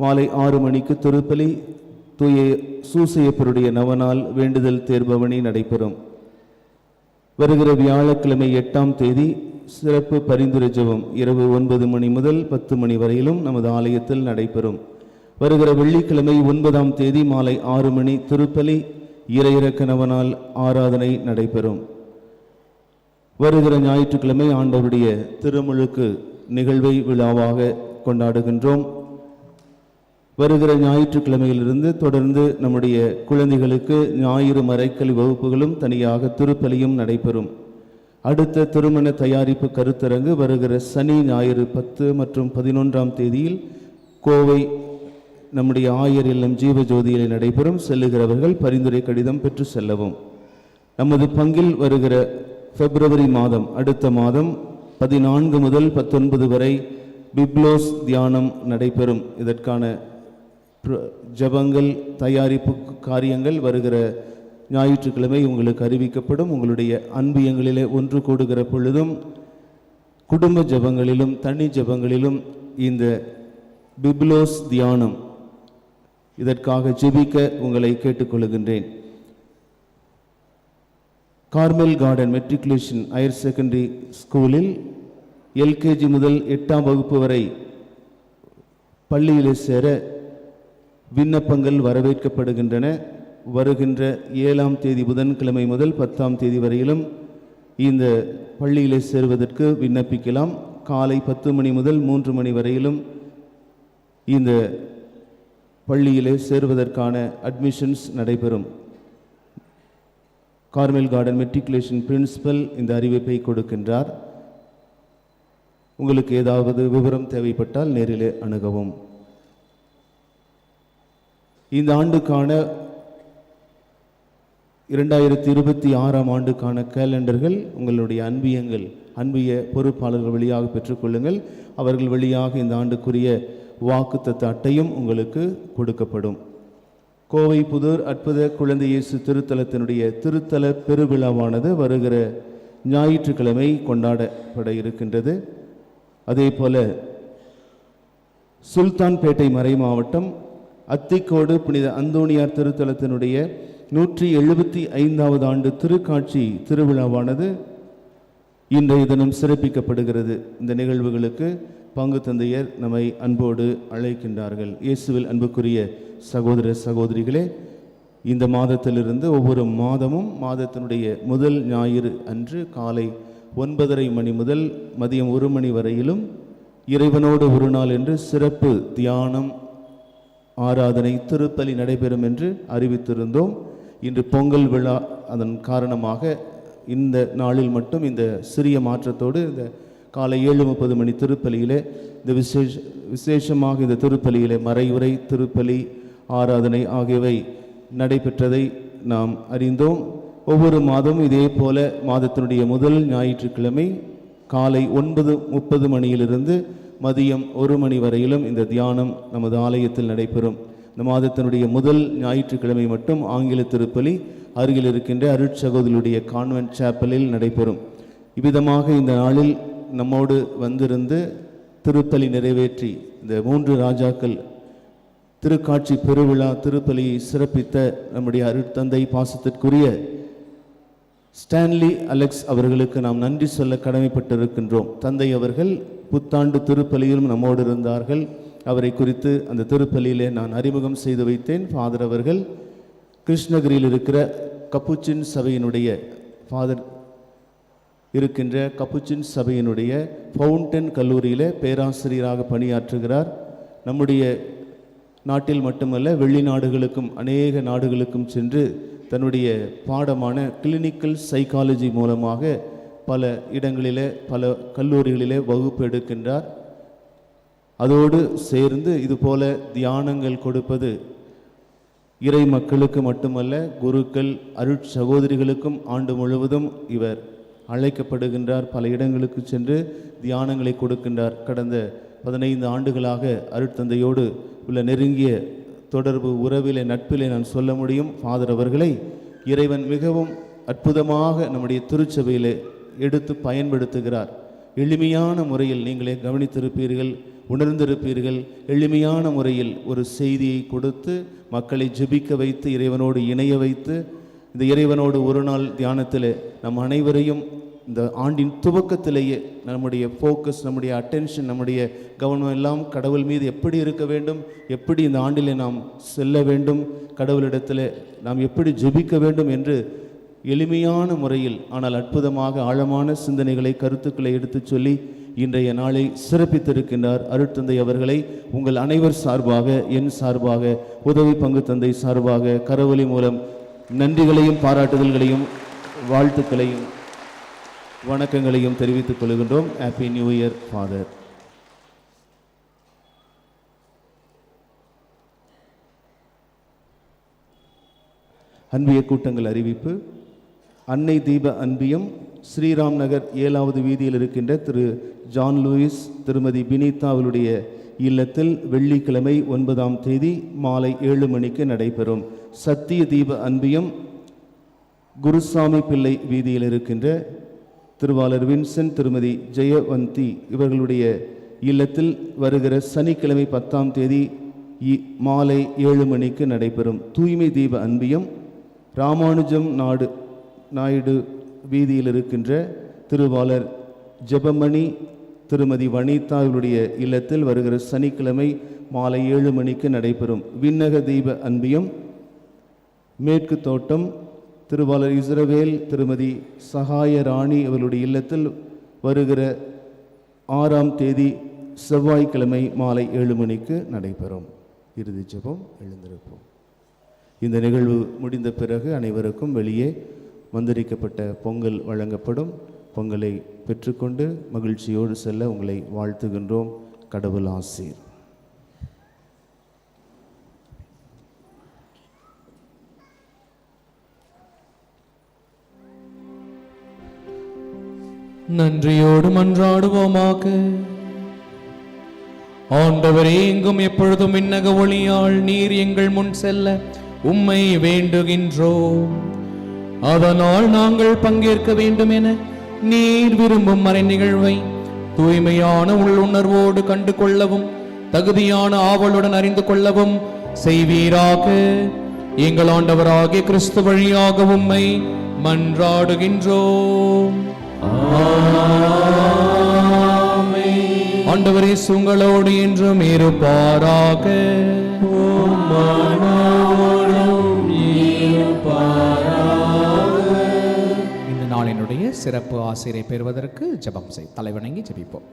மாலை ஆறு மணிக்கு திருப்பலி தூய சூசையப்பருடைய நவநாள் வேண்டுதல் தேர்பவனி நடைபெறும். வருகிற வியாழக்கிழமை எட்டாம் தேதி சிறப்பு பரிந்துரை ஜெபம் இரவு ஒன்பது மணி முதல் பத்து மணி வரையிலும் நமது ஆலயத்தில் நடைபெறும். வருகிற வெள்ளிக்கிழமை ஒன்பதாம் தேதி மாலை ஆறு மணி திருப்பலி இறையிறக்கணவனால் ஆராதனை நடைபெறும். வருகிற ஞாயிற்றுக்கிழமை ஆண்டவருடைய திருமுழுக்கு நிகழ்வை விழாவாக கொண்டாடுகின்றோம். வருகிற ஞாயிற்றுக்கிழமையிலிருந்து தொடர்ந்து நம்முடைய குழந்தைகளுக்கு ஞாயிறு மறைக்கல்வி வகுப்புகளும் தனியாக திருப்பலியும் நடைபெறும். அடுத்த திருமண தயாரிப்பு கருத்தரங்கு வருகிற சனி ஞாயிறு பத்து மற்றும் பதினொன்றாம் தேதியில் கோவை நம்முடைய ஆயர் இல்லம் ஜீவஜோதியில் நடைபெறும். செல்லுகிறவர்கள் பரிந்துரை கடிதம் பெற்று செல்லவும். நமது பங்கில் வருகிற பிப்ரவரி மாதம் அடுத்த மாதம் பதினான்கு முதல் பத்தொன்பது வரை பிப்ளோஸ் தியானம் நடைபெறும். இதற்கான ஜெபங்கள் தயாரிப்பு காரியங்கள் வருகிற ஞாயிற்றுக்கிழமை உங்களுக்கு அறிவிக்கப்படும். உங்களுடைய அன்பு எங்களிலே ஒன்று கூடுகிற பொழுதும் குடும்ப ஜெபங்களிலும் தனி ஜெபங்களிலும் இந்த பிப்ளோஸ் தியானம் இதற்காக ஜெபிக்க உங்களை கேட்டுக்கொள்கின்றேன். Carmel Garden Matriculation Higher Secondary ஸ்கூலில் எல்கேஜி முதல் எட்டாம் வகுப்பு வரை பள்ளியில் சேர விண்ணப்பங்கள் வரவேற்கப்படுகின்றன. வருகின்ற ஏழாம் தேதி புதன்கிழமை முதல் பத்தாம் தேதி வரையிலும் இந்த பள்ளியிலே சேருவதற்கு விண்ணப்பிக்கலாம். காலை பத்து மணி முதல் மூன்று மணி வரையிலும் இந்த பள்ளியிலே சேருவதற்கான அட்மிஷன்ஸ் நடைபெறும். கார்மெல் கார்டன் மெட்ரிகுலேஷன் பிரின்சிபல் இந்த அறிவிப்பை கொடுக்கின்றார். உங்களுக்கு ஏதாவது விவரம் தேவைப்பட்டால் நேரிலே அணுகவும். இந்த ஆண்டுக்கான இரண்டாயிரத்தி இருபத்தி ஆறாம் ஆண்டுக்கான கேலண்டர்கள் உங்களுடைய அன்பியங்கள் அன்பிய பொறுப்பாளர்கள் வழியாக பெற்றுக்கொள்ளுங்கள். அவர்கள் வழியாக இந்த ஆண்டுக்குரிய வாக்குத்தத்த அட்டையும் உங்களுக்கு கொடுக்கப்படும். கோவை புதூர் அற்புத குழந்தை இயேசு திருத்தலத்தினுடைய திருத்தல பெருவிழாவானது வருகிற ஞாயிற்றுக்கிழமை கொண்டாடப்பட இருக்கின்றது. அதே போல சுல்தான்பேட்டை மறை மாவட்டம் அத்திக்கோடு புனித அந்தோணியார் திருத்தலத்தினுடைய நூற்றி எழுபத்தி ஐந்தாவது ஆண்டு திருக்காட்சி திருவிழாவானது இன்றைய தினம் சிறப்பிக்கப்படுகிறது. இந்த நிகழ்வுகளுக்கு பங்கு தந்தையர் நம்மை அன்போடு அழைக்கின்றார்கள். இயேசுவில் அன்புக்குரிய சகோதர சகோதரிகளே இந்த மாதத்திலிருந்து ஒவ்வொரு மாதமும் மாதத்தினுடைய முதல் ஞாயிறு அன்று காலை ஒன்பதரை மணி முதல் மதியம் ஒரு மணி வரையிலும் இறைவனோடு ஒரு நாள் என்று சிறப்பு தியானம் ஆராதனை திருப்பலி நடைபெறும் என்று அறிவித்திருந்தோம். இன்று பொங்கல் விழா அதன் காரணமாக இந்த நாளில் மட்டும் இந்த சிறிய மாற்றத்தோடு இந்த காலை ஏழு முப்பது மணி திருப்பலியிலே இந்த விசேஷ விசேஷமாக இந்த திருப்பலியிலே மறையுறை திருப்பலி ஆராதனை ஆகியவை நடைபெற்றதை நாம் அறிந்தோம். ஒவ்வொரு மாதமும் இதே போல மாதத்தினுடைய முதல் ஞாயிற்றுக்கிழமை காலை ஒன்பது முப்பது மணியிலிருந்து மதியம் ஒரு மணி வரையிலும் இந்த தியானம் நமது ஆலயத்தில் நடைபெறும். இந்த மாதத்தினுடைய முதல் ஞாயிற்றுக்கிழமை மட்டும் ஆங்கில திருப்பலி அருகில் இருக்கின்ற அருட்சகோதரியுடைய கான்வென்ட் சேப்பலில் நடைபெறும். இவ்விதமாக இந்த நாளில் நம்மோடு வந்திருந்து திருப்பலி நிறைவேற்றி இந்த மூன்று ராஜாக்கள் திருக்காட்சி பெருவிழா திருப்பலியை சிறப்பித்த நம்முடைய அருட்தந்தை பாசத்திற்குரிய ஸ்டான்லி அலெக்ஸ் அவர்களுக்கு நாம் நன்றி சொல்ல கடமைப்பட்டிருக்கின்றோம். தந்தை அவர்கள் புத்தாண்டு திருப்பலியிலும் நம்மோடு இருந்தார்கள். அவரை குறித்து அந்த திருப்பலியிலே நான் அறிமுகம் செய்து வைத்தேன். ஃபாதர் அவர்கள் கிருஷ்ணகிரியில் இருக்கிற கப்புச்சின் சபையினுடைய ஃபாதர் இருக்கின்ற கப்புச்சின் சபையினுடைய ஃபவுண்டன் கல்லூரியில் பேராசிரியராக பணியாற்றுகிறார். நம்முடைய நாட்டில் மட்டுமல்ல வெளிநாடுகளுக்கும் அநேக நாடுகளுக்கும் சென்று தன்னுடைய பாடமான கிளினிக்கல் சைக்காலஜி மூலமாக பல இடங்களிலே பல கல்லூரிகளிலே வகுப்பு எடுக்கின்றார். அதோடு சேர்ந்து இதுபோல தியானங்கள் கொடுப்பது இறை மக்களுக்கு மட்டுமல்ல குருக்கள் அருட் சகோதரிகளுக்கும் ஆண்டு முழுவதும் இவர் அழைக்கப்படுகின்றார். பல இடங்களுக்கு சென்று தியானங்களை கொடுக்கின்றார். கடந்த பதினைந்து ஆண்டுகளாக அருட்தந்தையோடு உள்ள நெருங்கிய தொடர்பு உறவிலே நட்பிலே நான் சொல்ல முடியும். ஃபாதர் அவர்களை இறைவன் மிகவும் அற்புதமாக நம்முடைய திருச்சபையிலே எடுத்து பயன்படுத்துகிறார். எளிமையான முறையில் நீங்களே கவனித்திருப்பீர்கள் உணர்ந்திருப்பீர்கள். எளிமையான முறையில் ஒரு செய்தியை கொடுத்து மக்களை ஜெபிக்க வைத்து இறைவனோடு இணைய வைத்து இந்த இறைவனோடு ஒரு நாள் தியானத்தில் நம் அனைவரையும் இந்த ஆண்டின் துவக்கத்திலேயே நம்முடைய ஃபோக்கஸ் நம்முடைய அட்டென்ஷன் நம்முடைய கவனம் எல்லாம் கடவுள் மீது எப்படி இருக்க வேண்டும்? எப்படி இந்த ஆண்டிலே நாம் செல்ல வேண்டும்? கடவுளிடத்தில் நாம் எப்படி ஜெபிக்க வேண்டும் என்று எளிமையான முறையில் ஆனால் அற்புதமாக ஆழமான சிந்தனைகளை கருத்துக்களை எடுத்துச் சொல்லி இன்றைய நாளை சிறப்பித்திருக்கின்றார் அருட்தந்தை அவர்களை. உங்கள் அனைவர் சார்பாக என் சார்பாக உதவி பங்கு தந்தை சார்பாக கரவொலி மூலம் நன்றிகளையும் பாராட்டுதல்களையும் வாழ்த்துக்களையும் வணக்கங்களையும் தெரிவித்துக் கொள்கின்றோம். ஹாப்பி நியூ இயர் ஃபாதர் அன்பிய கூட்டங்கள் அறிவிப்பு. அன்னை தீப அன்பியம் ஸ்ரீராம் நகர் ஏழாவது வீதியில் இருக்கின்ற திரு ஜான் லூயிஸ் திருமதி பினிதா அவருடைய இல்லத்தில் வெள்ளிக்கிழமை ஒன்பதாம் தேதி மாலை ஏழு மணிக்கு நடைபெறும். சத்திய தீப அன்பியம் குருசாமி பிள்ளை வீதியில் இருக்கின்ற திருவாளர் வின்சென்ட் திருமதி ஜெயவந்தி இவர்களுடைய இல்லத்தில் வருகிற சனிக்கிழமை பத்தாம் தேதி இ- மாலை ஏழு மணிக்கு நடைபெறும் தூய்மை தீப அன்பியம் ராமானுஜம் நாடு நாயுடு வீதியில் இருக்கின்ற திருவாளர் ஜெபமணி திருமதி வனிதா இவருடைய இல்லத்தில் வருகிற சனிக்கிழமை மாலை ஏழு மணிக்கு நடைபெறும் விண்ணக தீப அன்பியம் மேற்கு தோட்டம் திருவாளர் இஸ்ரவேல் திருமதி சகாய ராணி அவர்களுடைய இல்லத்தில் வருகிற ஆறாம் தேதி செவ்வாய்க்கிழமை மாலை ஏழு மணிக்கு நடைபெறும். இறுதி ஜெபம் எழுந்திருப்போம். இந்த நிகழ்வு முடிந்த பிறகு அனைவருக்கும் வெளியே மந்திரிக்கப்பட்ட பொங்கல் வழங்கப்படும். பொங்கலை பெற்றுக்கொண்டு மகிழ்ச்சியோடு செல்ல உங்களை வாழ்த்துகின்றோம். கடவுள் ஆசீர். நன்றியோடு மன்றாடுவோமாக. ஆண்டவரே எங்கும் எப்பொழுதும் மின்னக ஒளியால் நீர் எங்கள் முன் செல்ல உம்மை வேண்டுகின்றோம். அதனால் நாங்கள் பங்கேற்க வேண்டும் என நீர் விரும்பும் மறை நிகழ்வை தூய்மையான உள்ளுணர்வோடு கண்டு கொள்ளவும் தகுதியான ஆவலுடன் அறிந்து கொள்ளவும் செய்வீராக. எங்கள் ஆண்டவராகிய கிறிஸ்து வழியாக உம்மை மன்றாடுகின்றோம். ஆண்டவரே உங்களோடு என்றும் இருப்பாராக. இந்த நாளினுடைய சிறப்பு ஆசிரியை பெறுவதற்கு ஜெபம் செய். தலைவணங்கி ஜெபிப்போம்.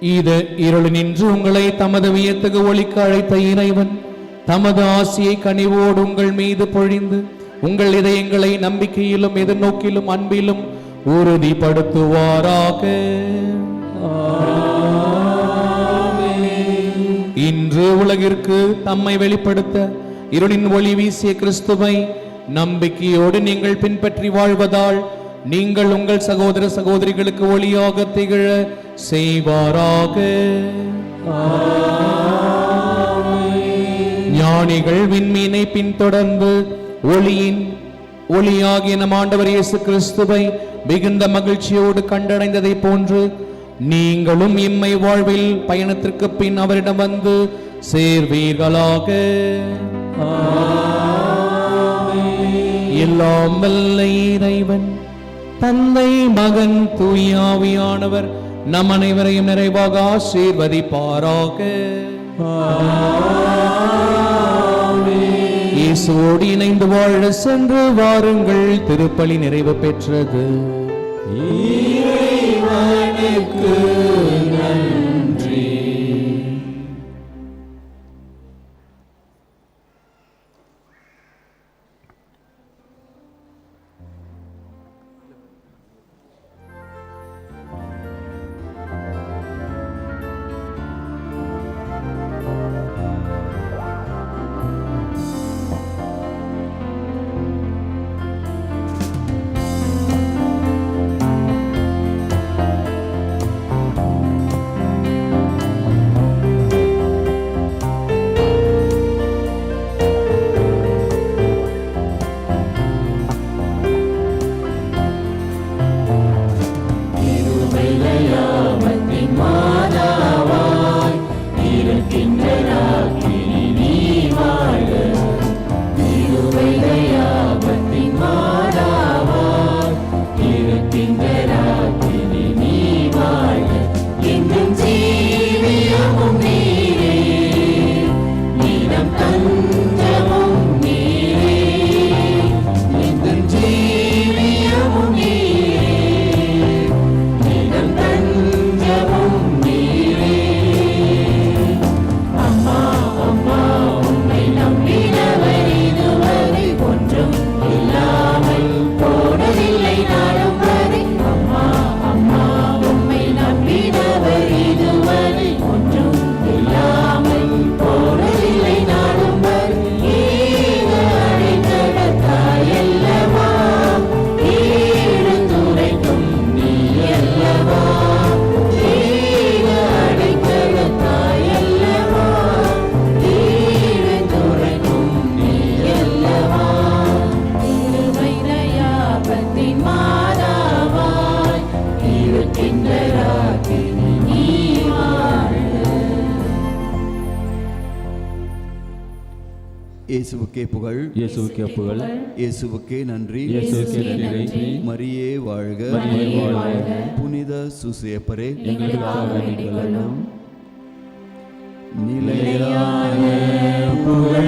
இது இருளினின்று உங்களை தமது வியத்தகு ஒளிக்கு அழைத்த இறைவன் தமது ஆசியை கனிவோடு உங்கள் மீது பொழிந்து உங்கள் இதயங்களை நம்பிக்கையிலும் எதிர்நோக்கிலும் அன்பிலும் உறுதிப்படுத்துவாராக. இன்று உலகிற்கு தம்மை வெளிப்படுத்த இருளின் ஒளி வீசிய கிறிஸ்துவை நம்பிக்கையோடு நீங்கள் பின்பற்றி வாழ்வதால் நீங்கள் உங்கள் சகோதர சகோதரிகளுக்கு ஒளியாக திகழ செய்வாராக. ஞானிகள் விண்மீனை பின்தொடர்ந்து ஒளியின் ஒளியாகிய நம் ஆண்டவர் இயேசு கிறிஸ்துவை மிகுந்த மகிழ்ச்சியோடு கண்டடைந்ததை போன்று நீங்களும் இம்மை வாழ்வில் பயணத்திற்கு பின் அவரிடம் வந்து சேர்வீர்களாக. எல்லாம் வல்ல இறைவன் தந்தை மகன் தூயாவியானவர் நம் அனைவரையும் நிறைவாக ஆசீர்வதிப்பாராக. இயேசுவோடு இணைந்து வாழ சென்று வாருங்கள். திருப்பலி நிறைவு பெற்றது. in the night. இயேசுவுக்கே புகழ். இயேசுவுக்கே புகழ். இயேசுவுக்கே நன்றி. இயேசுவுக்கே நன்றி. மரியே வாழ்க. புனித சுசேப்பரே. எங்களுக்காக நிலையான புகழ்.